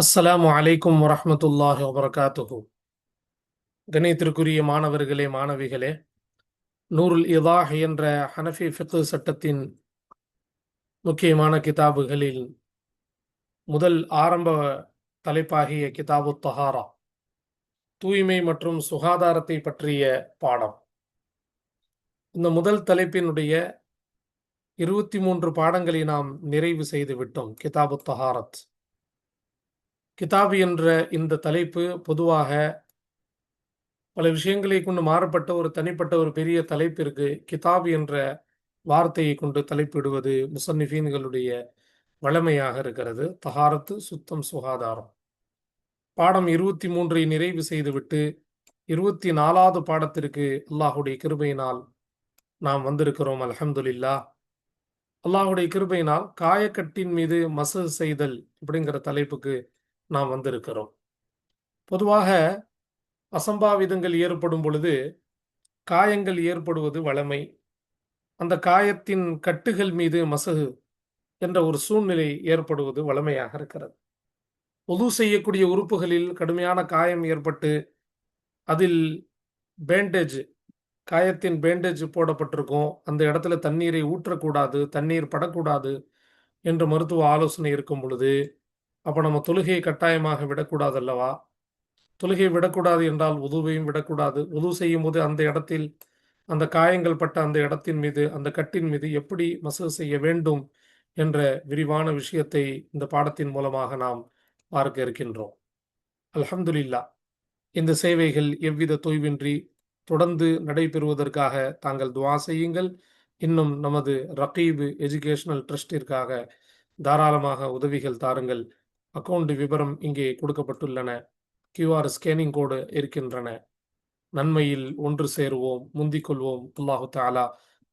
அஸ்ஸலாமு அலைக்கும் வரமத்துல்லாஹி வபரகாத்துஹு. கணியத்திற்குரிய மாணவர்களே மாணவிகளே நூருல் இதாஹ் என்ற ஹனஃபி ஃபிக்கு சட்டத்தின் முக்கியமான கிதாபுகளில் முதல் ஆரம்ப தலைப்பாகிய கிதாபு தஹாரா தூய்மை மற்றும் சுகாதாரத்தை பற்றிய பாடம். இந்த முதல் தலைப்பினுடைய இருபத்தி மூன்று பாடங்களை நாம் நிறைவு செய்து விட்டோம் கிதாபு தஹாரத். கிதாபு என்ற இந்த தலைப்பு பொதுவாக பல விஷயங்களை கொண்டு மாறுபட்ட ஒரு தனிப்பட்ட ஒரு பெரிய தலைப்பிற்கு கிதாப் என்ற வார்த்தையை கொண்டு தலைப்பிடுவது முசன்னிஃபீன்களுடைய வழமையாக இருக்கிறது. தகாரத்து சுத்தம் சுகாதாரம். பாடம் இருபத்தி மூன்றை நிறைவு செய்துவிட்டு இருபத்தி நாலாவது பாடத்திற்கு அல்லாஹுடைய கிருபையினால் நாம் வந்திருக்கிறோம். அலமதுல்லா அல்லாஹுடைய கிருபையினால் காயக்கட்டின் மீது மசு செய்தல் அப்படிங்கிற தலைப்புக்கு நாம் வந்திருக்கிறோம். பொதுவாக அசம்பாவிதங்கள் ஏற்படும் பொழுது காயங்கள் ஏற்படுவது வளமை அந்த காயத்தின் கட்டுகள் மீது மசகு என்ற ஒரு சூழ்நிலை ஏற்படுவது வளமையாக இருக்கிறது. பொது செய்யக்கூடிய உறுப்புகளில் கடுமையான காயம் ஏற்பட்டு அதில் பேண்டேஜ் காயத்தின் பேண்டேஜ் போடப்பட்டிருக்கும். அந்த இடத்துல தண்ணீரை ஊற்றக்கூடாது தண்ணீர் படக்கூடாது என்று மருத்துவ ஆலோசனை இருக்கும் பொழுது அப்போ நம்ம தொழுகையை கட்டாயமாக விடக்கூடாது அல்லவா தொழுகையை விடக்கூடாது என்றால் உதுவையும் விடக்கூடாது. உது செய்யும் போது அந்த இடத்தில் அந்த காயங்கள் பட்ட அந்த இடத்தின் மீது அந்த கட்டின் மீது எப்படி மசூது செய்ய வேண்டும் என்ற விரிவான விஷயத்தை இந்த பாடத்தின் மூலமாக நாம் பார்க்க இருக்கின்றோம். அல்ஹம்துலில்லா இந்த சேவைகள் எவ்வித தொய்வின்றி தொடர்ந்து நடைபெறுவதற்காக தாங்கள் துவா செய்யுங்கள். இன்னும் நமது ரகீபு எஜுகேஷனல் ட்ரஸ்டிற்காக தாராளமாக உதவிகள் தாருங்கள். அக்கவுண்ட் விவரம் இங்கே கொடுக்கப்பட்டுள்ளன. கியூஆர் ஸ்கேனிங் கோடு இருக்கின்றன. நன்மையில் ஒன்று சேருவோம் முந்திக் கொள்வோம். அல்லாஹு தாலா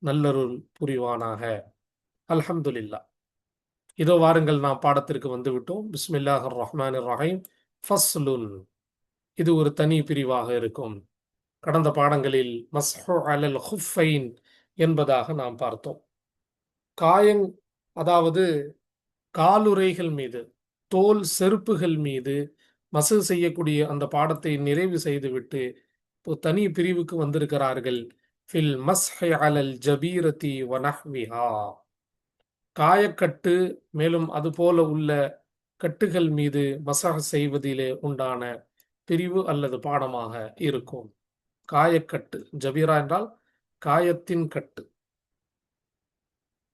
நல்லருள் புரிவானாக. அல்ஹம்துலில்லா இதோ வாருங்கள் நாம் பாடத்திற்கு வந்து விட்டோம் பிஸ்மில்லாஹ் ரஹ்மான் ரஹீம். ஃபஸ்லுன். இது ஒரு தனி பிரிவாக இருக்கும். கடந்த பாடங்களில் மஸ்ஹு அலல் ஹுஃபைன் என்பதாக நாம் பார்த்தோம். காயங் அதாவது காலுறைகள் மீது. தோல் செருப்புகள் மீது மசு செய்யக்கூடிய அந்த பாடத்தை நிறைவு செய்துவிட்டு இப்போ தனி பிரிவுக்கு வந்திருக்கிறார்கள். ஃபில் மஸ்ஹை அலல் ஜபீரதி வனஹ்விஹா காயக்கட்டு மேலும் அதுபோல உள்ள கட்டுகள் மீது மசாஜ் செய்வதிலே உண்டான பிரிவு அல்லது பாடமாக இருக்கும். காயக்கட்டு ஜபீரா என்றால் காயத்தின் கட்டு.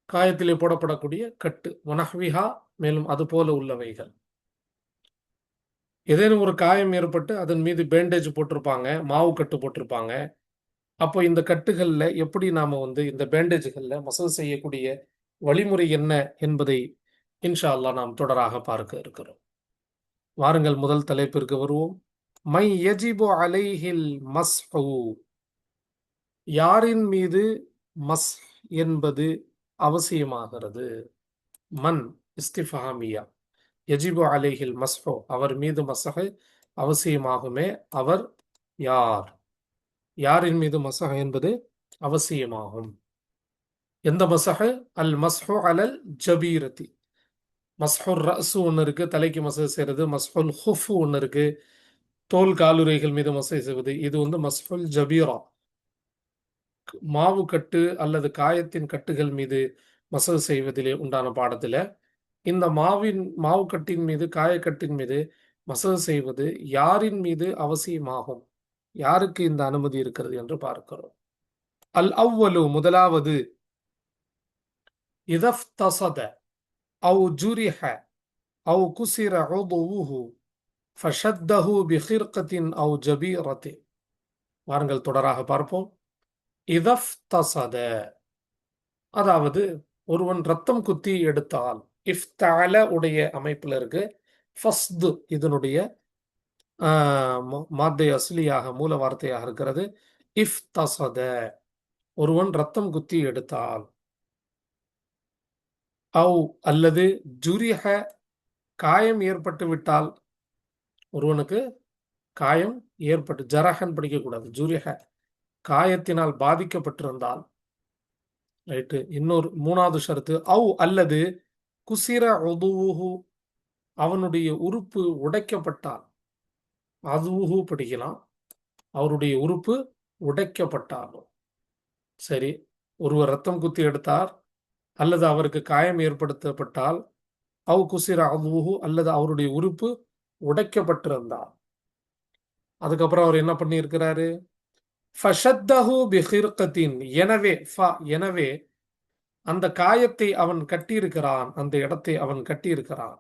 காயத்திலே போடப்படக்கூடிய கட்டு. வனஹ்விஹா மேலும் அதுபோல உள்ளவைகள். ஏதேனும் ஒரு காயம் ஏற்பட்டு அதன் மீது பேண்டேஜ் போட்டிருப்பாங்க மாவு கட்டு போட்டிருப்பாங்க. அப்போ இந்த கட்டுகளில் எப்படி நாம் வந்து இந்த பேண்டேஜ்களில் மசல் செய்யக்கூடிய வழிமுறை என்ன என்பதை இன்ஷா அல்லா நாம் தொடராக பார்க்க இருக்கிறோம். வாருங்கள் முதல் தலைப்பிற்கு வருவோம். மை எஜிபோ அலைஹில் மஸ் யாரின் மீது மஸ் என்பது அவசியமாகிறது? மண் இஸ்திஃபாமியா எஜிபு அலேஹில் மஸ்ஹோ அவர் மீது மசஹை அவசியமாகுமே அவர் யார்? யாரின் மீது மசஹ என்பது அவசியமாகும். எந்த மசஹ அல் மஸ்ஹோ அலல் ஜபீரதி மஸ்ஹுர் ரசு ஒன்று இருக்கு தலைக்கு மசை செய்யறது மஸ்ஹுல் ஹுஃபு ஒன்று இருக்கு தோல் காலுரைகள் மீது மசை செய்வது. இது வந்து மஸ்ஹுல் ஜபீரா. மாவு கட்டு அல்லது காயத்தின் கட்டுகள் மீது மசகு செய்வதிலே உண்டான பாடத்தில் இந்த மாவின் மாவு கட்டின் மீது காயக்கட்டின் மீது மசகு செய்வது யாரின் மீது அவசியமாகும்? யாருக்கு இந்த அனுமதி இருக்கிறது என்று பார்க்கிறோம். அல் அவ்வலு முதலாவது இதஃப்தசத அவு ஜுரிஹ அவு குசிர உதுவுஹு ஃபஷத்தஹு பிஹிர்கத்தின் அவு ஜபீரத்தி வாருங்கள் தொடராக பார்ப்போம். இதஃப்தசத அதாவது ஒருவன் ரத்தம் குத்தி எடுத்தால் இஃப்தால உடைய அமைப்பில் இருக்கு. ஃபஸ்து இதனுடைய மாத்தை அஸ்லியாக மூல வார்த்தையாக இருக்கிறது. இஃப் தசத ஒருவன் ரத்தம் குத்தி எடுத்தால். அவ் அல்லது ஜுரிஹ காயம் ஏற்பட்டு விட்டால். ஒருவனுக்கு காயம் ஏற்பட்டு ஜரஹன் படிக்கக்கூடாது. ஜுரிஹ காயத்தினால் பாதிக்கப்பட்டிருந்தால். ரைட்டு. இன்னொரு மூணாவது ஷரத்து அவ் அல்லது குசிர உதுவுஹு அவனுடைய உறுப்பு உடைக்கப்பட்டால் அதுவுகு படிக்கலாம். அவருடைய உறுப்பு உடைக்கப்பட்டாலும் சரி ஒருவர் ரத்தம் குத்தி எடுத்தார் அல்லது அவருக்கு காயம் ஏற்படுத்தப்பட்டால் அவ் குசிர அதுவுகு அல்லது அவருடைய உறுப்பு உடைக்கப்பட்டிருந்தார் அதுக்கப்புறம் அவர் என்ன பண்ணியிருக்கிறாரு? ஃபஷத்தஹு பிஹிர்கத்தின் எனவே ஃப எனவே அந்த காயத்தை அவன் கட்டியிருக்கிறான் அந்த இடத்தை அவன் கட்டியிருக்கிறான்.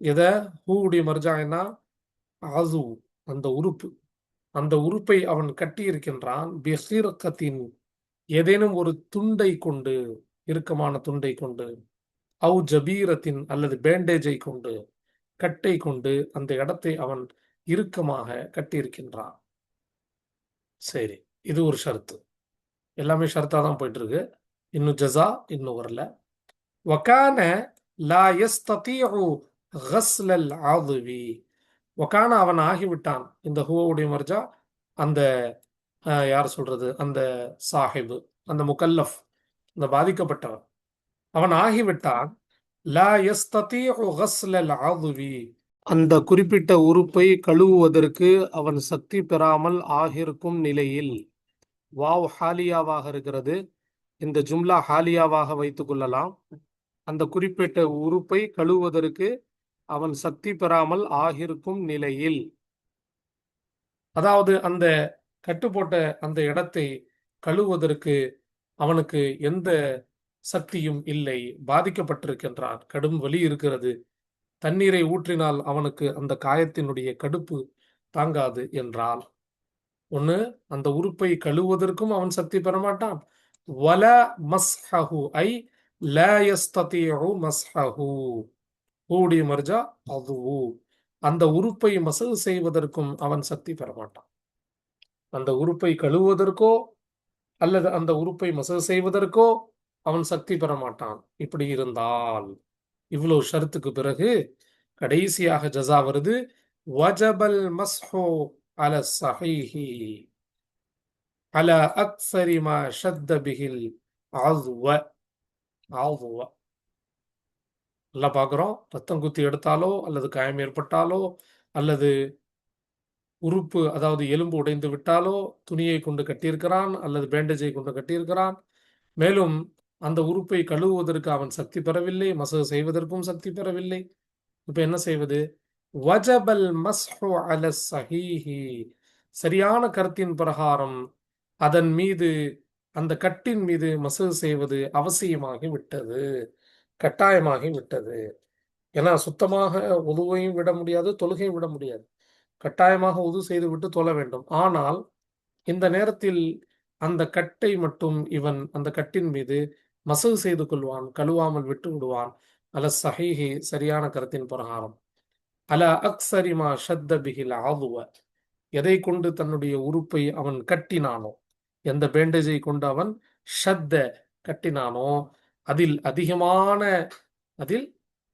எத? ஹூவுடைய மர்ஜாயினா ஆசு அந்த உறுப்பு. அந்த உறுப்பை அவன் கட்டியிருக்கின்றான். பெஹீரக்கத்தின் ஏதேனும் ஒரு துண்டை கொண்டு இறுக்கமான துண்டை கொண்டு அவு ஜபீரத்தின் அல்லது பேண்டேஜை கொண்டு கட்டை கொண்டு அந்த இடத்தை அவன் இறுக்கமாக கட்டியிருக்கின்றான். சரி இது ஒரு ஷரத்து. எல்லாமே ஷர்த்தா தான் போயிட்டு இருக்கு. இன்னும் ஜசா இன்னும் வரல. வக்கான லா யஸ்ததீஉ கஸ்லல் ஆதுவி. வக்கான அவன் ஆகிவிட்டான். இந்த ஹுவோடைய மர்ஜா அந்த அஹ், யார் சொல்றது அந்த சாஹிபு அந்த முகல்லஃப் இந்த பாதிக்கப்பட்டவன். அவன் ஆகிவிட்டான். லா யஸ்ததீஉ கஸ்லல் ஆதுவி. அந்த குறிப்பிட்ட உறுப்பை கழுவுவதற்கு அவன் சக்தி பெறாமல் ஆகியிருக்கும் நிலையில் வாவ் ஹாலியாவாக இருக்கிறது. இந்த ஜும்லா ஹாலியாவாக வைத்துக் கொள்ளலாம். அந்த குறிப்பிட்ட உறுப்பை கழுவுவதற்கு அவன் சக்தி பெறாமல் ஆகிருக்கும் நிலையில். அதாவது அந்த கட்டுப்போட்ட அந்த இடத்தை கழுவுவதற்கு அவனுக்கு எந்த சக்தியும் இல்லை பாதிக்கப்பட்டிருக்கின்றான். கடும் வலி இருக்கிறது. தண்ணீரை ஊற்றினால் அவனுக்கு அந்த காயத்தினுடைய கடுப்பு தாங்காது என்றால் ஒண்ணு அந்த உறுப்பை கழுவுவதற்கும் அவன் சக்தி பெற மாட்டான். வல மஸ்ஹஹு ஐ லா யஸ்ததீஉ மஸ்ஹஹு ஊடி மர்ஜா அதுவு. அந்த உறுப்பை மசகு செய்வதற்கும் அவன் சக்தி பெறமாட்டான். அந்த உறுப்பை கழுவுவதற்கோ அல்லது அந்த உறுப்பை மசகு செய்வதற்கோ அவன் சக்தி பெற மாட்டான் இப்படி இருந்தால் இவ்வளவு ஷருத்துக்கு பிறகு கடைசியாக ஜஸா வருது. வஜபல் மஸ்ஹு அல சஹைஹி. அல அக்சரிமா ஷத்த பிகில் ஆதுவ ஆதுவ நல்லா பார்க்குறோம். ரத்தம் குத்தி எடுத்தாலோ அல்லது காயம் ஏற்பட்டாலோ அல்லது உறுப்பு அதாவது எலும்பு உடைந்து விட்டாலோ துணியை கொண்டு கட்டியிருக்கிறான் அல்லது பேண்டேஜை கொண்டு கட்டியிருக்கிறான். மேலும் அந்த உறுப்பை கழுவுவதற்கு அவன் சக்தி பெறவில்லை மசகு செய்வதற்கும் சக்தி பெறவில்லை. இப்ப என்ன செய்வது? வஜபல் மஸ்ஹு அல சஹீஹி. சரியான கருத்தின் பிரகாரம் அதன் மீது அந்த கட்டின் மீது மசகு செய்வது அவசியமாகி விட்டது கட்டாயமாகி விட்டது. ஏன்னா சுத்தமாக உதுவையும் விட முடியாது தொழுகையும் விட முடியாது. கட்டாயமாக உது செய்து விட்டு தொழ வேண்டும். ஆனால் இந்த நேரத்தில் அந்த கட்டை மட்டும் இவன் அந்த கட்டின் மீது மசகு செய்து கொள்வான் கழுவாமல் விட்டு விடுவான். அல சஹிஹி சரியான கருத்தின் பிரகாரம். அல அக்ஸரிமா ஷத்த பிகில் ஆதுவ எதை கொண்டு தன்னுடைய உறுப்பை அவன் கட்டினானோ எந்த பேண்டேஜை கொண்டு அவன் ஷத்த கட்டினானோ அதில் அதிகமான அதில்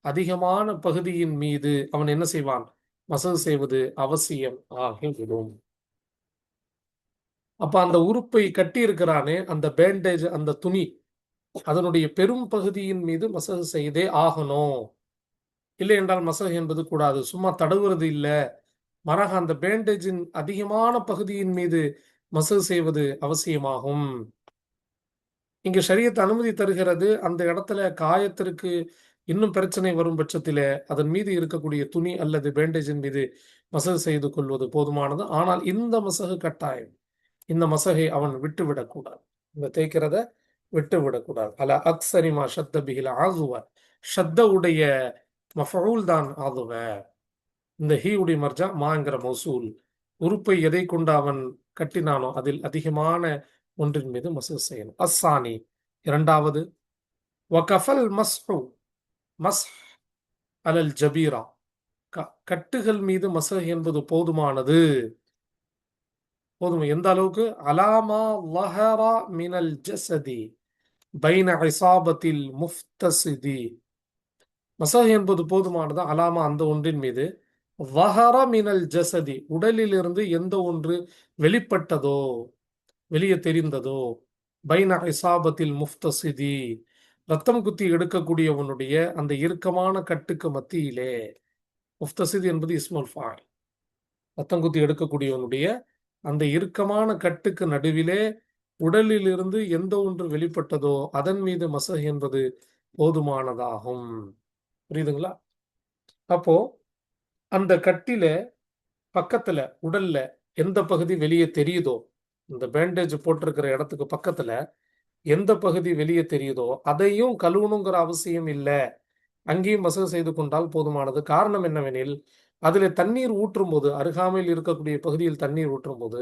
அதிகமான பகுதியின் மீது அவன் என்ன செய்வான்? மசகு செய்வது அவசியம் ஆகிவிடும். அப்ப அந்த உறுப்பை கட்டி இருக்கிறானே அந்த பேண்டேஜ் அந்த துணி அதனுடைய பெரும் பகுதியின் மீது மசகு செய்தே ஆகணும். இல்லை என்றால் மசகு என்பது கூடாது. சும்மா தடுவுறது இல்லை. மாறாக அந்த பேண்டேஜின் அதிகமான பகுதியின் மீது மசகு செய்வது அவசியமாகும். இங்கு ஷரியத் அனுமதி தருகிறது. அந்த இடத்துல காயத்திற்கு இன்னும் பிரச்சனை வரும் பட்சத்தில அதன் மீது இருக்கக்கூடிய துணி அல்லது பேண்டேஜின் மீது மசகு செய்து கொள்வது போதுமானது. ஆனால் இந்த மசகு கட்டாயம். இந்த மசகை அவன் விட்டு விடக்கூடாது இந்த தேய்க்கிறத விட்டு விடக்கூடாது அல அக்ஸரிமா ஷத்த பிகில ஆகுவ ஷத்த உடைய மஃபூல் தான் ஆகுவ இந்த ஹீ உடைய மர்ஜா மாங்கிற மசூல். உறுப்பை எதை கொண்டு அவன் கட்டினானோ அதில் அதிகமான ஒன்றின் மீது மசகு செய்யணும். அஸ்ஸானி இரண்டாவது வகஃபல் மஸ்ஹு மஸ் அலல் ஜபீரா. க- கட்டுகள் மீது மசகு என்பது போதுமானது. போதும் எந்த அளவுக்கு? அலாமா லஹரா மினல் ஜசதி பைன ஐசாபத்தில் முஃப்தசிதி. மசகு என்பது போதுமானது? அலாமா அந்த ஒன்றின் மீது. வஹரா மினல் ஜசதி உடலிலிருந்து எந்த ஒன்று வெளிப்பட்டதோ வெளியே தெரிந்ததோ பைன இசாபத்தில் முஃப்தசிதி ரத்தம் குத்தி எடுக்கக்கூடியவனுடைய அந்த இறுக்கமான கட்டுக்கு மத்தியிலே முஃப்தசிதி என்பது இஸ்முல் ஃபால் ரத்தம் குத்தி எடுக்கக்கூடியவனுடைய அந்த இறுக்கமான கட்டுக்கு நடுவிலே உடலிலிருந்து எந்த ஒன்று வெளிப்பட்டதோ அதன் மீது மசஹ் என்பது போதுமானதாகும். புரியுதுங்களா? அப்போ அந்த கட்டில பக்கத்துல உடல்ல எந்த பகுதி வெளியே தெரியுதோ இந்த பேண்டேஜ் போட்டிருக்கிற இடத்துக்கு பக்கத்துல எந்த பகுதி வெளியே தெரியுதோ அதையும் கழுவணுங்கிற அவசியம் இல்லை. அங்கேயும் மசகு செய்து கொண்டால் போதுமானது. காரணம் என்னவெனில் அதில் தண்ணீர் ஊற்றும் போது அருகாமையில் இருக்கக்கூடிய பகுதியில் தண்ணீர் ஊற்றும் போது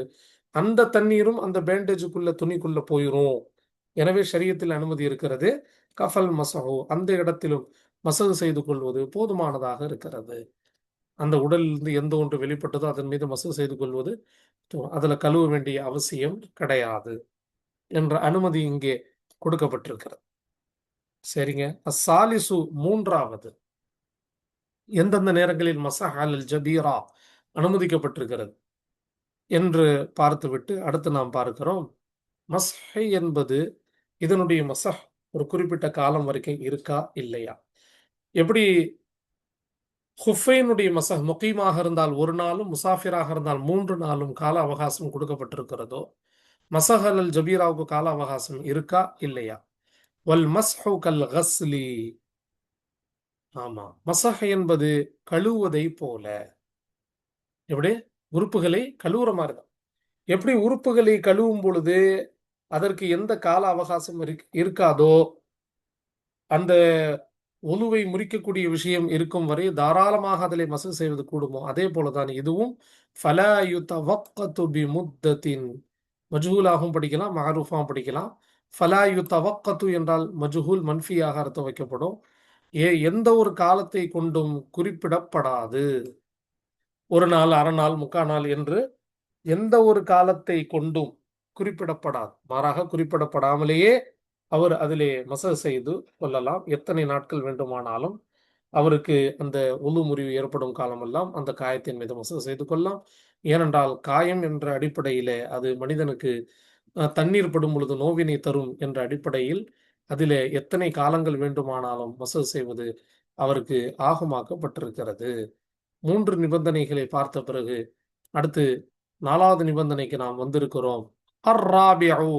அந்த தண்ணீரும் அந்த பேண்டேஜுக்குள்ள துணிக்குள்ள போயிடும் எனவே சரியத்தில் அனுமதி இருக்கிறது. கஃபல் மசஹு அந்த இடத்திலும் மசகு செய்து கொள்வது போதுமானதாக இருக்கிறது. அந்த உடலிலிருந்து எந்த ஒன்று வெளிப்பட்டதோ அதன் மீது மசகு செய்து கொள்வது அதுல கழுவ வேண்டிய அவசியம் கிடையாது என்ற அனுமதி இங்கே கொடுக்கப்பட்டிருக்கிறது. சரிங்க. அசாலிசு மூன்றாவது. எந்தெந்த நேரங்களில் மசஹாலில் ஜபீரா அனுமதிக்கப்பட்டிருக்கிறது என்று பார்த்துவிட்டு அடுத்து நாம் பார்க்கிறோம். மஸ்ஹை என்பது இதனுடைய மசஹ் ஒரு குறிப்பிட்ட காலம் வரைக்கும் இருக்கா இல்லையா? எப்படி ஹுஃபைனுடைய மசஹ் முகீமாக இருந்தால் ஒரு நாளும் முசாஃபிராக இருந்தால் மூன்று நாளும் கால அவகாசம் கொடுக்கப்பட்டிருக்கிறதோ? மசஹ் அல் ஜபீராவுக்கு கால அவகாசம் இருக்கா? இல்லையா? வல் மஸ்ஹு கல் கஸ்லி. ஆமா. மசஹ் என்பது கழுவுவதை போல. எப்படி? உறுப்புகளை கழுவுற மாதிரி தான் எப்படி உறுப்புகளை கழுவும் பொழுது அதற்கு எந்த கால அவகாசம் இருக்காதோ? அந்த ஒலுவை முறிக்கக்கூடிய விஷயம் இருக்கும் வரை தாராளமாக அதில் மசகு செய்வது கூடுமோ? அதே போலதான் இதுவும் ஃபலாயுத்தவக்கத்து முத்தத்தின் மஜ்ஹூலாகவும் படிக்கலாம் மஹரூஃபாகவும் படிக்கலாம். ஃபலாயு தவக்கத்து என்றால் மஜ்ஹூல் மன்ஃபியாக அர்த்தம் வைக்கப்படும். ஏ எந்த ஒரு காலத்தை கொண்டும் குறிப்பிடப்படாது. ஒரு நாள் அரை நாள் முக்கா நாள் என்று எந்த ஒரு காலத்தை கொண்டும் குறிப்பிடப்படாது. மாறாக குறிப்பிடப்படாமலேயே அவர் அதிலே மச செய்து கொள்ளலாம். எத்தனை நாட்கள் வேண்டுமானாலும் அவருக்கு அந்த உழு முறிவு ஏற்படும் காலமெல்லாம் அந்த காயத்தின் மீது மச செய்து கொள்ளலாம். ஏனென்றால் காயம் என்ற அடிப்படையிலே அது மனிதனுக்கு தண்ணீர் படும் பொழுது நோவினை தரும் என்ற அடிப்படையில் அதிலே எத்தனை காலங்கள் வேண்டுமானாலும் மச செய்வது அவருக்கு ஆகமாக்கப்பட்டிருக்கிறது. மூன்று நிபந்தனைகளை பார்த்த பிறகு அடுத்து நாலாவது நிபந்தனைக்கு நாம் வந்திருக்கிறோம்.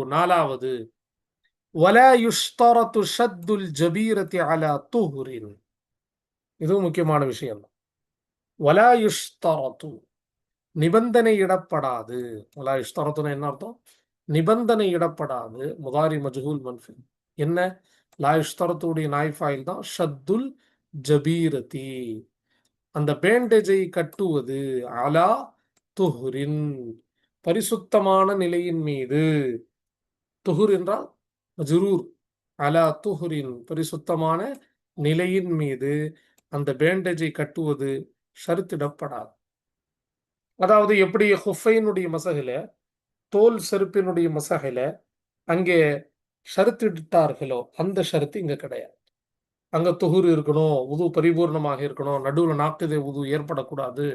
நாலாவது. இதுவும் முக்கியமான விஷயம் தான் நிபந்தனையிடப்படாது வலா யுஷ்தரத்துன்னு என்ன அர்த்தம் நிபந்தனை இடப்படாது முதாரி மஜ்ஹூல் மன்ஃபி என்ன லா யுஷ்தரத்துடைய நாய்ஃபாயில் தான் ஷத்துல் ஜபீரதி அந்த பேண்டேஜை கட்டுவது அலா துஹுரின் பரிசுத்தமான நிலையின் மீது துஹுர் என்றால் ஜுரூர் அலா துஹுரின் பரிசுத்தமான நிலையின் மீது அந்த பேண்டேஜை கட்டுவது ஷருத்திடப்படாது அதாவது எப்படி ஹுஃபைனுடைய மசகில தோல் செருப்பினுடைய மசகில அங்கே ஷருத்திட்டார்களோ அந்த ஷருத்து இங்க கிடையாது. அங்க துகுர் இருக்கணும் உது பரிபூர்ணமாக இருக்கணும் நடுவில் நாக்குதே உது ஏற்படக்கூடாது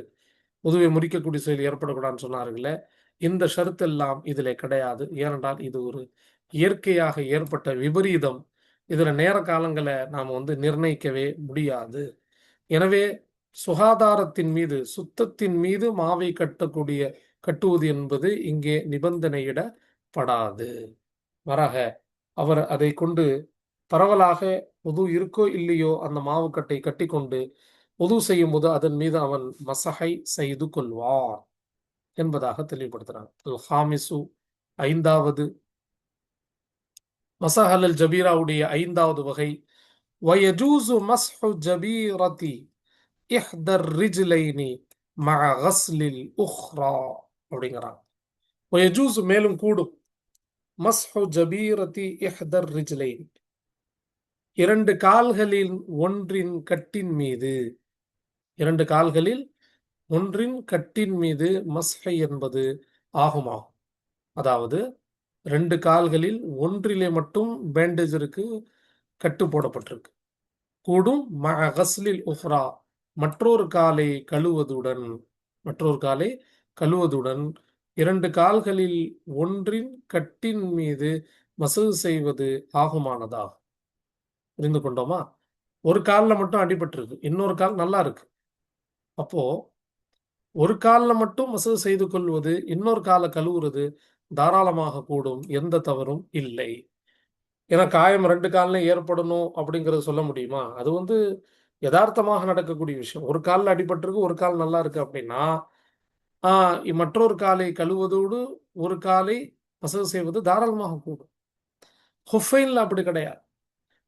உதுவை முறிக்கக்கூடிய செயல் ஏற்படக்கூடாதுன்னு சொன்னார்களே இந்த ஷருத்தெல்லாம் இதில் கிடையாது. ஏனென்றால் இது ஒரு இயற்கையாக ஏற்பட்ட விபரீதம் இதில் நேர காலங்களை நாம் வந்து நிர்ணயிக்கவே முடியாது. எனவே சுகாதாரத்தின் மீது சுத்தத்தின் மீது மாவை கட்டக்கூடிய கட்டுவது என்பது இங்கே நிபந்தனையிடப்படாது. மாறாக அவர் அதை கொண்டு பரவலாக உது இருக்கோ இல்லையோ அந்த மாவுக்கட்டை கட்டி கொண்டு உது செய்யும் போது அதன் மீது அவன் மசகை செய்து கொள்வார் என்பதாக தெளிவுபடுத்துறாங்க. ஹாமிசு ஐந்தாவது மசஹல் அல் ஜபீராவுடைய ஐந்தாவது வகை. வயஜூசு மஸ்ஹு ஜபீரதி இஹ்தர் ரிஜ்லைனி மக கஸ்லில் உஹ்ரா அப்படிங்கிறாங்க. வயஜூசு மேலும் கூடும். மஸ்ஹு ஜபீரதி இஹ்தர் ரிஜ்லைனி இரண்டு கால்களில் ஒன்றின் கட்டின் மீது. இரண்டு கால்களில் ஒன்றின் கட்டின் மீது மஸ்ஹை என்பது ஆகுமாகும். அதாவது ரெண்டு கால்களில் ஒன்றிலே மட்டும் பேண்டேஜ் இருக்கு கட்டு போடப்பட்டிருக்கு. கூடும் மகஸ்லில் உஹ்ரா மற்றொரு காலை கழுவதுடன் மற்றொரு காலை கழுவதுடன் இரண்டு கால்களில் ஒன்றின் கட்டின் மீது மசகு செய்வது ஆகுமானதா? புரிந்து கொண்டோமா? ஒரு காலில் மட்டும் அடிபட்டிருக்கு இன்னொரு கால் நல்லா இருக்கு. அப்போ ஒரு காலில் மட்டும் மசகு செய்து கொள்வது இன்னொரு காலை கழுவுறது தாராளமாக கூடும். எந்த தவறும் இல்லை. ஏன்னா காயம் ரெண்டு காலில் ஏற்படணும் அப்படிங்கறது சொல்ல முடியுமா? அது வந்து யதார்த்தமாக நடக்கக்கூடிய விஷயம். ஒரு காலில் அடிபட்டிருக்கு ஒரு கால் நல்லா இருக்கு அப்படின்னா ஆஹ் மற்றொரு காலை கழுவதோடு ஒரு காலை மசகு செய்வது தாராளமாக கூடும். ஹொஃபைனில் அப்படி கிடையாது.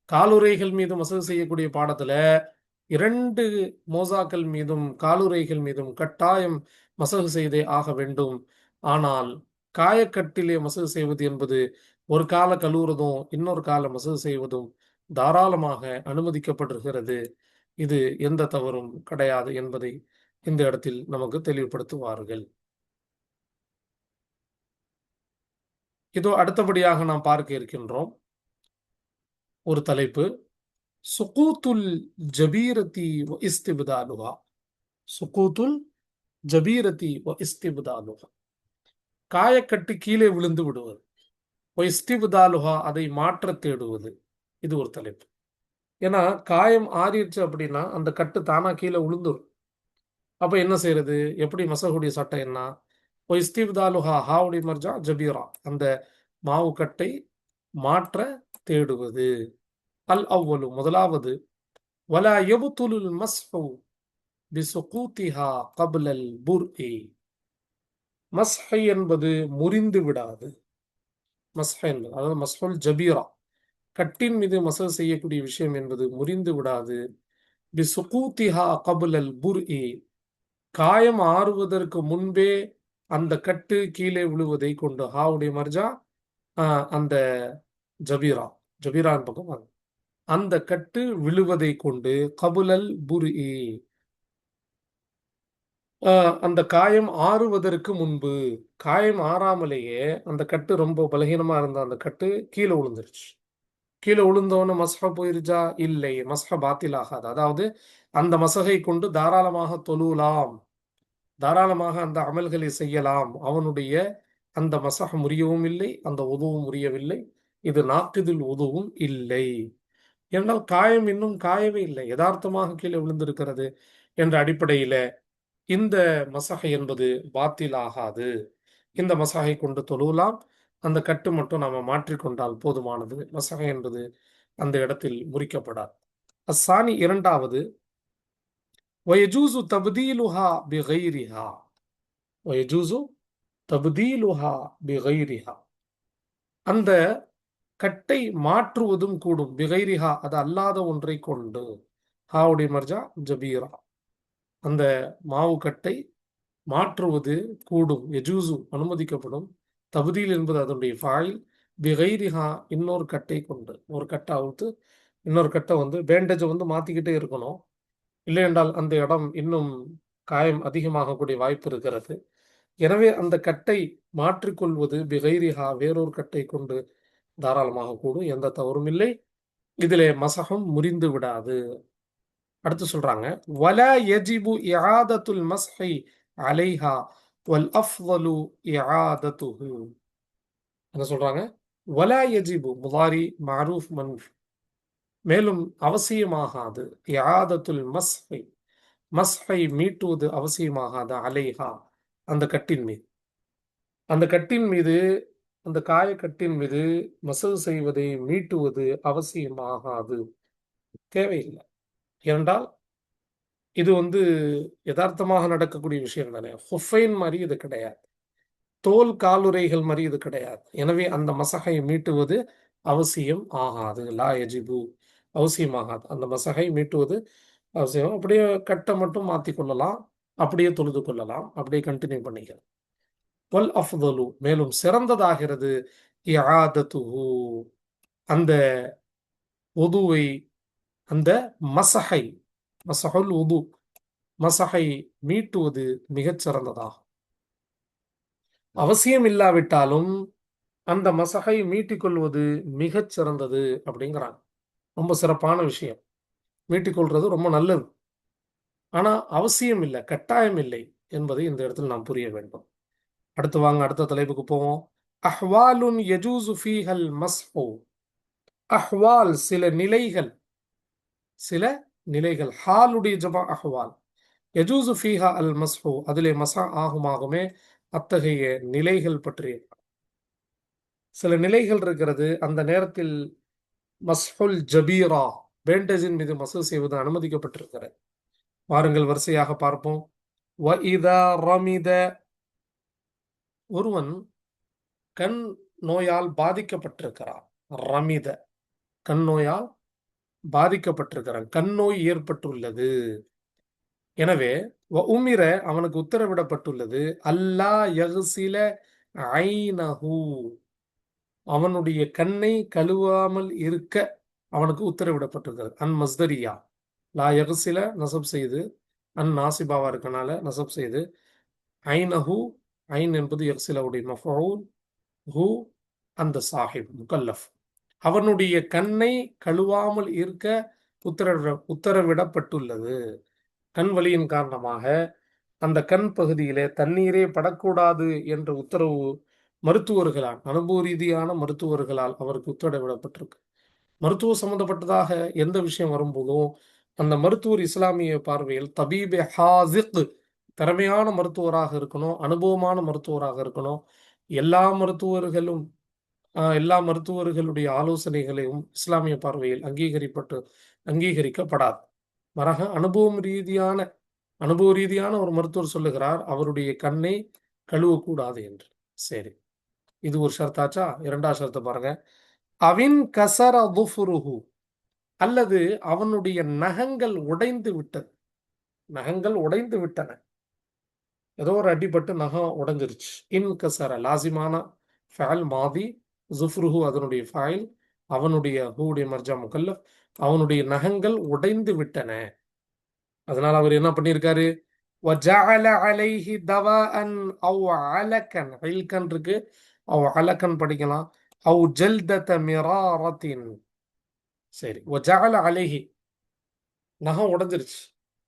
காலுரைகள் மீது மசகு செய்யக்கூடிய பாடத்துல இரண்டு மோசாக்கள் மீதும் காலுரைகள் மீதும் கட்டாயம் மசகு செய்தே ஆக வேண்டும். ஆனால் காயக்கட்டிலே மசகு செய்வது என்பது ஒரு கால கழுவுறதும் இன்னொரு கால மசகு செய்வதும் தாராளமாக அனுமதிக்கப்படுகிறது. இது எந்த தவறும் கிடையாது என்பதை இந்த இடத்தில் நமக்கு தெளிவுபடுத்துவார்கள். இதோ அடுத்தபடியாக நாம் பார்க்க இருக்கின்றோம். ஒரு தலைப்பு. சுகூத்துல் ஜபீரதி வ சுகூத்துல் ஜபீரதி வ இஸ்திபுதாலுஹா. காயக்கட்டு கீழே விழுந்து விடுவது. ஒய்ஸ்டிபுதாலுஹா அதை மாற்ற தேடுவது. இது ஒரு தலைப்பு. ஏன்னா காயம் ஆறிடுச்சு அப்படின்னா அந்த கட்டு தானாக கீழே விழுந்துரும் அப்போ என்ன செய்யறது எப்படி மசகுடைய சட்டம் என்ன? ஒய்ஸ்டிபுதாலுஹா ஹாவுடி மர்ஜா ஜபீரா. அந்த மாவு கட்டை மாற்ற தேடுவது. அல் அவ்வலு. முதலாவது வலா எபுத்துலுல் மஸ்ஹு பிசுகூத்திஹா கபுலல் புர்இ. மஸ்ஹை என்பது முறிந்து விடாது. மஸ்ஹை என்பது அதாவது மஸ்ஹுல் ஜபீரா. கட்டின் மீது மசல் செய்யக்கூடிய விஷயம் என்பது முறிந்து விடாது. பிசுகூத்திஹா கபுலல் புர்இ. காயம் ஆறுவதற்கு முன்பே அந்த கட்டு கீழே விழுவதை கொண்டு ஹாவுடைய மர்ஜா அந்த ஜபீரா ஜபீரான் பக்கம் அந்த கட்டு விழுவதை கொண்டு கபுலல் புரி அந்த காயம் ஆறுவதற்கு முன்பு காயம் ஆறாமலேயே அந்த கட்டு ரொம்ப பலகீனமா இருந்த அந்த கட்டு கீழே விழுந்துருச்சு கீழே விழுந்தோன்னு மசக போயிருச்சா? இல்லை. மசக பாத்தில் ஆகாது அதாவது அந்த மசகை கொண்டு தாராளமாக தொழுலாம். தாராளமாக அந்த அமல்களை செய்யலாம். அவனுடைய அந்த மசகம் முறியவும் இல்லை அந்த உதவும் முறியவில்லை. இது நாக்குதில் உதவும் இல்லை. என்றால் காயம் இன்னும் காயவே இல்லை. யதார்த்தமாக கீழே விழுந்திருக்கிறது என்ற அடிப்படையில இந்த மசகை என்பது பாத்தில் ஆகாது. இந்த மசகை கொண்டு தொழுவலாம். அந்த கட்டு மட்டும் நாம மாற்றிக்கொண்டால் போதுமானது. மசகை என்பது அந்த இடத்தில் முறிக்கப்படாது. அசானி இரண்டாவது வயஜூசு தப்தீலுஹா பிகைரிஹா. வயஜூசு தப்தீலுஹா பிகைரிஹா. அந்த கட்டை மாற்றுவதும் கூடும். பிகைரிஹா அது அல்லாத ஒன்றை கொண்டு. ஹாவுடைய மர்ஜா ஜபீரா. அந்த மாவு கட்டை மாற்றுவது கூடும். எஜூசு அனுமதிக்கப்படும். தகுதியில் என்பது அதனுடைய ஃபாயில் பிகைரிஹா இன்னொரு கட்டை கொண்டு ஒரு கட்டை அவுத்து இன்னொரு கட்டை வந்து பேண்டேஜை வந்து மாற்றிக்கிட்டே இருக்கணும். இல்லை என்றால் அந்த இடம் இன்னும் காயம் அதிகமாகக்கூடிய வாய்ப்பு இருக்கிறது. எனவே அந்த கட்டை மாற்றிக்கொள்வது பிகைரிஹா வேறொரு கட்டை கொண்டு தாராளமாக கூடும். எந்த தவறும் இல்லை. இதிலே மசகம் முறிந்து விடாது. அடுத்து சொல்றாங்க. வல யஜிபு இஆதத்துல் மஸ்ஹி அலைஹா வல் அஃதலு இஆதத்துஹு என்ன சொல்றாங்க? வல யஜிபு முதாரி மாரூஃப் மன்ஃப். மேலும் அவசியமாகாது. இஆதத்துல் மஸ்ஹி மஸ்ஹை மீட்டுவது அவசியமாகாது அலைஹா. அந்த கட்டின் மீது. அந்த கட்டின் மீது அந்த காயக்கட்டின் மீது மசகு செய்வதை மீட்டுவது அவசியமாகாது. தேவையில்லை. ஏனென்றால் இது வந்து யதார்த்தமாக நடக்கக்கூடிய விஷயம் தானே. ஹொஃபைன் மாதிரி இது கிடையாது. தோல் காலுரைகள் மாதிரி இது கிடையாது. எனவே அந்த மசகை மீட்டுவது அவசியம் ஆகாது. லா எஜிபு அவசியமாகாது. அந்த மசகை மீட்டுவது அவசியம். அப்படியே கட்டை மட்டும் மாற்றி கொள்ளலாம். அப்படியே தொழுது கொள்ளலாம். அப்படியே கண்டினியூ பண்ணிக்கலாம். வல் அஃதலு. மேலும் சிறந்ததாகிறது. அந்த பொதுவை அந்த மசஹை மசஹுல் உது மசஹை மீட்டுவது மிகச் சிறந்ததாகும். அவசியம் இல்லாவிட்டாலும் அந்த மசகை மீட்டிக்கொள்வது மிகச் சிறந்தது அப்படிங்கிறாங்க. ரொம்ப சிறப்பான விஷயம். மீட்டிக்கொள்றது ரொம்ப நல்லது. ஆனா அவசியம் இல்லை கட்டாயம் இல்லை என்பதை இந்த இடத்தில் நாம் புரிய வேண்டும். அடுத்து வாங்க அடுத்த தலைப்புக்கு போவோம். அஹ்வாலுன் யஜூசு ஃபீஹல் மஸ்ஹு. அஹ்வால் சில நிலைகள் சில நிலைகள். ஹாலுடைய ஜமா அஹ்வால். எஜூசு ஃபீஹா அல் மஸ்ஹு. அதிலே மசா ஆகுமாகுமே? அத்தகைய நிலைகள் பற்றி சில நிலைகள் இருக்கிறது. அந்த நேரத்தில் மஸ்ஹுல் ஜபீரா பேண்டேஜின் மீது மசூ செய்வது அனுமதிக்கப்பட்டிருக்கிறது. வாருங்கள் வரிசையாக பார்ப்போம். வ இதா ரமித. ஒருவன் கண் நோயால் பாதிக்கப்பட்டிருக்கிறான். ரமித. கண் நோயால் பாதிக்கப்பட்டிருக்கிறான். கண் நோய் ஏற்பட்டுள்ளது. எனவே வ உமிர அவனுக்கு உத்தரவிடப்பட்டுள்ளது. அல்லா யகுசில ஐநஹு அவனுடைய கண்ணை கழுவாமல் இருக்க அவனுக்கு உத்தரவிடப்பட்டிருக்கிறது. அன் மஸ்தரியா. லா யகுசில நசப் செய்து அன் நாசிபாவா இருக்கனால நசப் செய்து ஐநஹு ஐன் என்பது யக்சிலவுடைய மஃபூல் ஹூ அந்த சாஹிப் முகல்லஃப். அவனுடைய கண்ணை கழுவாமல் இருக்க உத்தரவிட உத்தரவிடப்பட்டுள்ளது. கண் வலியின் காரணமாக அந்த கண் பகுதியிலே தண்ணீரே படக்கூடாது என்ற உத்தரவு மருத்துவர்களால் அனுபவ ரீதியான மருத்துவர்களால் அவருக்கு உத்தரவிடப்பட்டிருக்கு. மருத்துவ சம்பந்தப்பட்டதாக எந்த விஷயம் வரும்போதும் அந்த மருத்துவர் இஸ்லாமிய பார்வையில் தபீபே ஹாசிக் திறமையான மருத்துவராக இருக்கணும் அனுபவமான மருத்துவராக இருக்கணும். எல்லா மருத்துவர்களும் எல்லா மருத்துவர்களுடைய ஆலோசனைகளையும் இஸ்லாமிய பார்வையில் அங்கீகரிப்பட்டு அங்கீகரிக்கப்படாது. மாறாக அனுபவம் ரீதியான அனுபவ ரீதியான ஒரு மருத்துவர் சொல்லுகிறார் அவருடைய கண்ணை கழுவக்கூடாது என்று. சரி. இது ஒரு ஷர்த்தாச்சா இரண்டாவது ஷர்த்தை பாருங்க. அவின் கசர துஃபுருஹு அல்லது அவனுடைய நகங்கள் உடைந்து விட்டது. நகங்கள் உடைந்து விட்டன. ஏதோ ஒரு அடிபட்டு நகம் உடைஞ்சிருச்சு. இன் கசர லாசிமான ஃபேல் மாதி ஜுஃப்ருஹு அதனுடைய ஃபாயில் அவனுடைய ஹூடைய மர்ஜா முக்கல்லப் அவனுடைய நகங்கள் உடைந்து விட்டன. அதனால அவர் என்ன பண்ணியிருக்காரு? இருக்கு அவ் அலக்கன் படிக்கலாம். அவ் ஜல்தத மிராரத்தின் சரி ஒஜால அலைஹி நகம் உடஞ்சிருச்சு.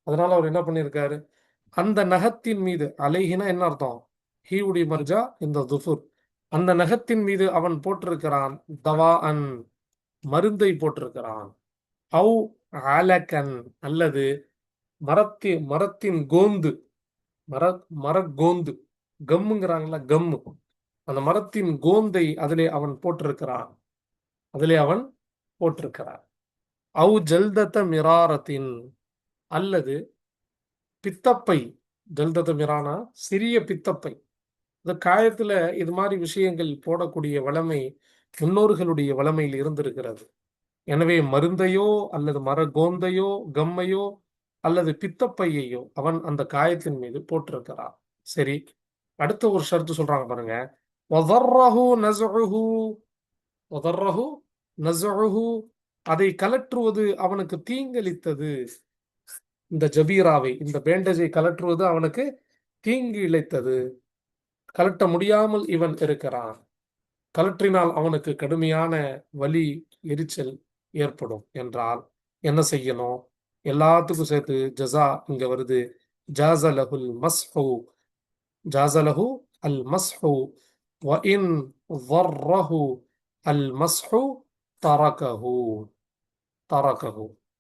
அதனால அவர் என்ன பண்ணியிருக்காரு? அந்த நகத்தின் மீது அலைஹினா என்ன அர்த்தம்? ஹீவுடைய மர்ஜா இந்த துஃபுர் அந்த நகத்தின் மீது அவன் போட்டிருக்கிறான். தவா அன் மருந்தை போட்டிருக்கிறான். அவு அலகன் அல்லது மரத்தி மரத்தின் கோந்து மர மரக்கோந்து கம்முங்கிறாங்களா கம்மு. அந்த மரத்தின் கோந்தை அதிலே அவன் போட்டிருக்கிறான். அதிலே அவன் போட்டிருக்கிறான். அவு ஜல்தத்த மிராரத்தின் அல்லது பித்தப்பை ஜல்தத்த மிரானா சிறிய பித்தப்பை. இந்த காயத்துல இது மாதிரி விஷயங்கள் போடக்கூடிய வளமை முன்னோர்களுடைய வளமையில் இருந்திருக்கிறது. எனவே மருந்தையோ அல்லது மர கோந்தையோ கம்மையோ அல்லது பித்தப்பையையோ அவன் அந்த காயத்தின் மீது போட்டிருக்கிறான். சரி அடுத்த ஒரு ஷர்த்து சொல்றாங்க பாருங்க. அதை கலற்றுவது அவனுக்கு தீங்கழித்தது இந்த ஜபீராவை இந்த பேண்டேஜை கலற்றுவது அவனுக்கு தீங்கு இழைத்தது கலட்ட முடியாமல் இவன் இருக்கிறான் கலற்றினால் அவனுக்கு கடுமையான வலி எரிச்சல் ஏற்படும் என்றால் என்ன செய்யணும் எல்லாத்துக்கும் சேர்த்து ஜஸா இங்க வருது ஜாசலஹுல் மஸ்ஹு ஜாசலஹு அல் மஸ்ஹு வ இன் ضره المسح تركه تركه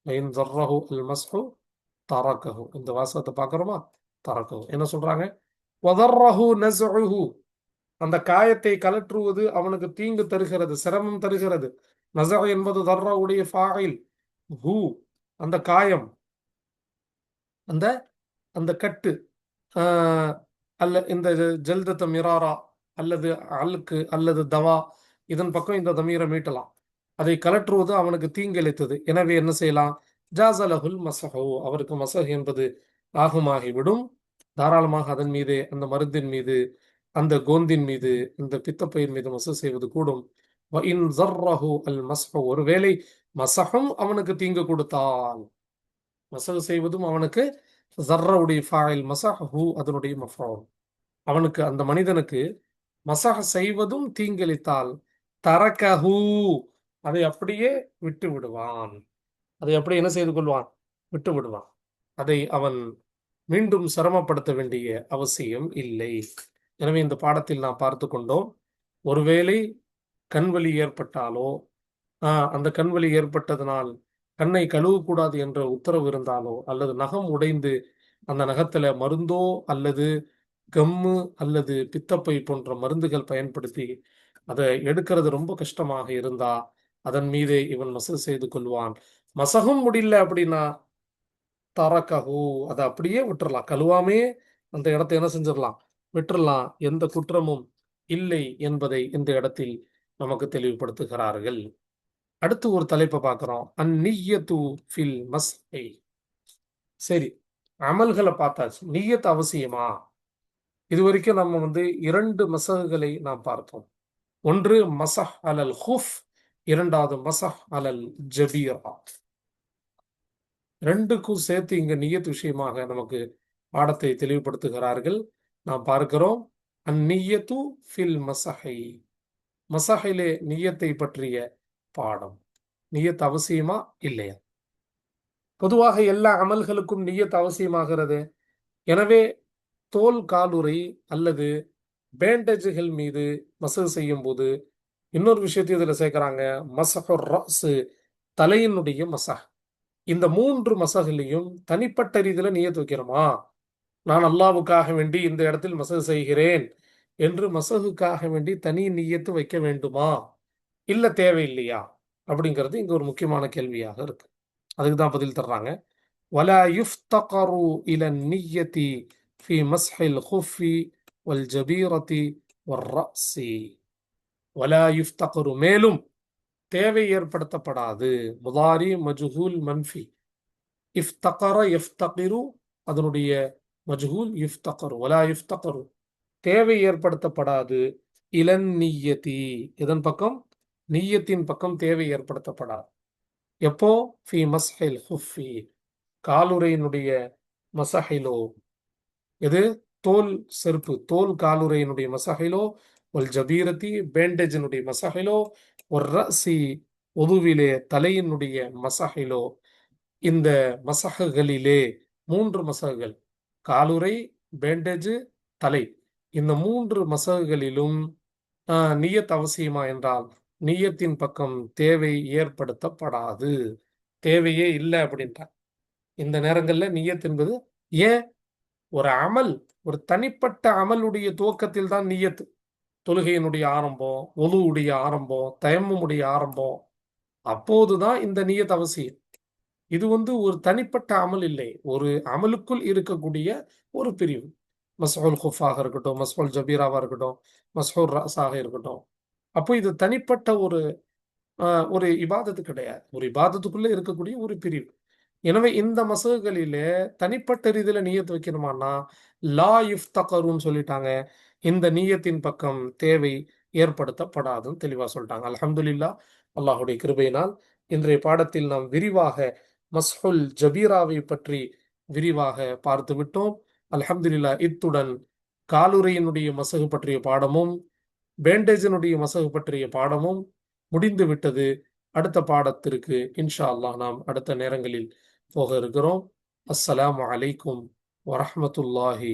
وإن ضره المسح تركه இந்த வாசகத்தை பார்க்குறோமா தரக்கஹு என்ன சொல்றாங்க வதர்ரஹு நஸ்உஹு. அந்த காயத்தை கலற்றுவது அவனுக்கு தீங்கு தருகிறது சிரமம் தருகிறது. நச என்பது தர்ரவுடைய ஃபாயில் ஹூ அந்த காயம். அந்த அந்த கட்டு ஆஹ், அல்ல இந்த ஜல்தத்த மிராரா அல்லது அலுக்கு அல்லது தவா இதன் பக்கம் இந்த தமீரை மீட்டலாம். அதை கலற்றுவது அவனுக்கு தீங்கிழைத்தது எனவே என்ன செய்யலாம்? ஜாசலகுல் மசஹோ அவருக்கு மசஹ் என்பது ஆகுமாகிவிடும். தாராளமாக அதன் மீது அந்த மருந்தின் மீது அந்த கோந்தின் மீது இந்த பித்தப்பையின் மீது மசு செய்வது கூடும். வ இன் ஜர்ரஹு அல் மஸ்ஹு ஒருவேளை மசகம் அவனுக்கு தீங்கு கொடுத்தால். மசகு செய்வதும் அவனுக்கு ஜர்ரவுடைய ஃபாயில் மசஹு அதனுடைய மஃபாவும் அவனுக்கு அந்த மனிதனுக்கு மசக செய்வதும் தீங்களித்தால் தரகஹு அதை அப்படியே விட்டு விடுவான் அதை அப்படியே என்ன செய்து கொள்வான்? விட்டு விடுவான் அதை அவன் மீண்டும் சிரமப்படுத்த வேண்டிய அவசியம் இல்லை. எனவே இந்த பாடத்தில் நாம் பார்த்து கொண்டோம். ஒருவேளை கண்வலி ஏற்பட்டாலோ ஆஹ் அந்த கண்வலி ஏற்பட்டதனால் கண்ணை கழுவக்கூடாது என்ற உத்தரவு இருந்தாலோ அல்லது நகம் உடைந்து அந்த நகத்துல மருந்தோ அல்லது கம்மு அல்லது பித்தப்பை போன்ற மருந்துகள் பயன்படுத்தி அதை எடுக்கிறது ரொம்ப கஷ்டமாக இருந்தா அதன் மீதே இவன் மசகு செய்து கொள்வான். மசகும் முடியல அப்படின்னா தரக்கஹு அதை அப்படியே விட்டுறலாம். கழுவாமே அந்த இடத்தை என்ன செஞ்சிடலாம்? விட்டுறலாம். எந்த குற்றமும் இல்லை என்பதை இந்த இடத்தில் நமக்கு தெளிவுபடுத்துகிறார்கள். அடுத்து ஒரு தலைப்பை பார்க்குறோம். அந்நியத்து ஃபில் மஸ்ஹை சரி அமல்களை பார்த்தாச்சு. நியத் அவசியமா? இது வரைக்கும் நம்ம வந்து இரண்டு மசகுகளை நாம் பார்த்தோம். ஒன்று மசஹ் அலல் ஹுஃப் இரண்டாவது மசஹ் அலல் ஜபீரா. ரெண்டுக்கும் சேர்த்து இங்க நியத் விஷயமாக நமக்கு பாடத்தை தெளிவுபடுத்துகிறார்கள். நாம் பார்க்கிறோம் அந்நியத்து ஃபில் மசஹை மசஹிலே நியத்தை பற்றிய பாடம். நியத் அவசியமா? இல்லையா? பொதுவாக எல்லா அமல்களுக்கும் நியத் அவசியமாகிறது. எனவே தோல் காலுரை அல்லது பேண்டேஜுகள் மீது மசகு செய்யும் போது இன்னொரு விஷயத்தையும் இதில் சேர்க்குறாங்க. மசஹர் ரஸு தலையினுடைய மசஹ் இந்த மூன்று மசகுலையும் தனிப்பட்ட ரீதியில் நீயத் வைக்கிறோமா? நான் அல்லாவுக்காக வேண்டி இந்த இடத்தில் மசகு செய்கிறேன் என்று மசகுக்காக வேண்டி தனி நியத்து வைக்க வேண்டுமா? இல்ல தேவையில்லையா? அப்படிங்கிறது இங்க ஒரு முக்கியமான கேள்வியாக இருக்கு. அதுக்கு தான் பதில் தர்றாங்க. வலா யுஃப்தகரு இல நியத்தி ஃபி மஸ்ஹில் ஹுஃபி வல் ஜபீரதி சி வலா யுஃப்தகரு மேலும் தேவை ஏற்படுத்தப்படாது. முதாரி மஜ்ஹூல் மன்ஃபி. இஃப்தகர இஃப்தகிரு அதனுடைய மஜ்ஹூல் இஃப்தகரு வலா இஃப்தகரு தேவை ஏற்படுத்தப்படாது. இளன் நீயத்தி இதன் பக்கம்? நீயத்தின் பக்கம் தேவை ஏற்படுத்தப்படாது. எப்போ? ஃபி மஸ்ஹில் ஹுஃபி. காலுரையினுடைய மசஹிலோ. எது? தோல் செருப்பு. தோல் காலுரையினுடைய மசஹிலோ. ஒல் ஜபீரத்தி பேண்டேஜினுடைய மசஹிலோ. ஒரு ரசி ஒதுவிலே தலையினுடைய மசகிலோ இந்த மசகுகளிலே மூன்று மசகுகள் காலுரை பேண்டேஜ் தலை. இந்த மூன்று மசகுகளிலும் நீயத் அவசியமா என்றால் நீயத்தின் பக்கம் தேவை ஏற்படுத்தப்படாது. தேவையே இல்லை அப்படின்றார் இந்த நேரங்களில் நீயத் என்பது ஏன்? ஒரு அமல் ஒரு தனிப்பட்ட அமலுடைய துவக்கத்தில் தான் நியத்து. தொழுகையினுடைய ஆரம்பம் ஒலுவுடைய ஆரம்பம் தயமுடைய ஆரம்பம். அப்போதுதான் இந்த நியத் அவசியம். இது வந்து ஒரு தனிப்பட்ட அமல் இல்லை. ஒரு அமலுக்குள் இருக்கக்கூடிய ஒரு பிரிவு. மசஹுல் ஹுஃபாக இருக்கட்டும் மசஹுல் ஜபீராவாக இருக்கட்டும் மஸ்ஹோல் ராசாக இருக்கட்டும். அப்போ இது தனிப்பட்ட ஒரு ஒரு இபாதத்து கிடையாது. ஒரு இபாதத்துக்குள்ளே இருக்கக்கூடிய ஒரு பிரிவு. எனவே இந்த மசகுகளிலே தனிப்பட்ட ரீதியில் நீயத்து வைக்கணுமானா லா இஃப்தகருன்னு சொல்லிட்டாங்க. இந்த நீயத்தின் பக்கம் தேவை ஏற்படுத்தப்படாதுன்னு தெளிவாக சொல்லிட்டாங்க. அலமதுல்லா அல்லாஹுடைய கிருபையினால் இன்றைய பாடத்தில் நாம் விரிவாக மஸ்ஹுல் ஜபீராவை பற்றி விரிவாக பார்த்து விட்டோம். அலமதுல்லா இத்துடன் காலுரையினுடைய மசகு பற்றிய பாடமும் பேண்டேஜினுடைய மசகு பற்றிய பாடமும் முடிந்து விட்டது. அடுத்த பாடத்திற்கு இன்ஷா அல்லாஹ் நாம் அடுத்த நேரங்களில் போக இருக்கிறோம். அஸ்ஸலாமு அலைக்கும் வரஹமத்துல்லாஹி